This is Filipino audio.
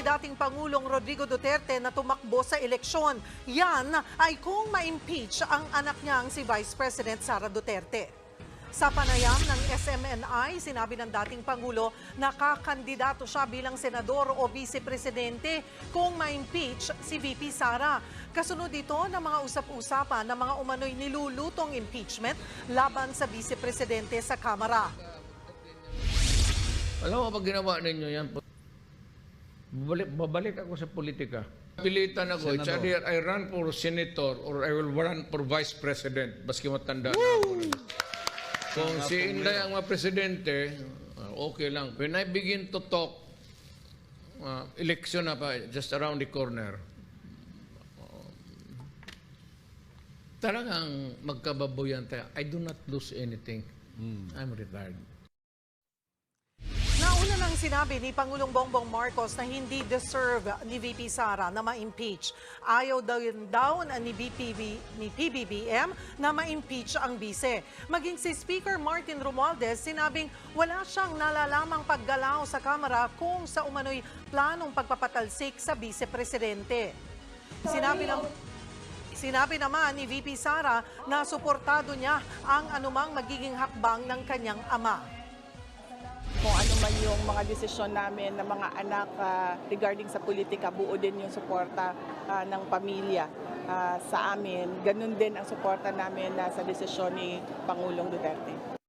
si dating Pangulong Rodrigo Duterte na tumakbo sa eleksyon. Yan ay kung ma-impeach ang anak niyang si Vice President Sara Duterte. Sa panayam ng SMNI, sinabi ng dating Pangulo na kakandidato siya bilang senador o vice-presidente kung ma-impeach si VP Sara. Kasunod ito ng mga usap-usapan ng mga umano'y nilulutong impeachment laban sa vice-presidente sa Kamara. Alam mo, pag ginawa ninyo yan, babalik, babalik ako sa politika. Pilitan ako, it's either I run for senator or I will run for vice president. Baski matanda na ako. Kung si Inday ang mga presidente, uh, okay lang. When I begin to talk, uh, election na pa, just around the corner, uh, talagang magkababoyan tayo. I do not lose anything. I'm retired. Nauna nang sinabi ni Pangulong Bongbong Marcos na hindi deserve ni VP Sara na ma-impeach. Ayaw daw yun daw ni, BPB, ni PBBM na ma-impeach ang bise. Maging si Speaker Martin Romualdez sinabing wala siyang nalalamang paggalaw sa Kamara kung sa umano'y planong pagpapatalsik sa vice-presidente. Sinabi ng Sinabi naman ni VP Sara na suportado niya ang anumang magiging hakbang ng kanyang ama. Kung ano man yung mga desisyon namin ng mga anak ah, regarding sa politika, buo din yung suporta ah, ng pamilya ah, sa amin. Ganun din ang suporta namin na sa desisyon ni Pangulong Duterte.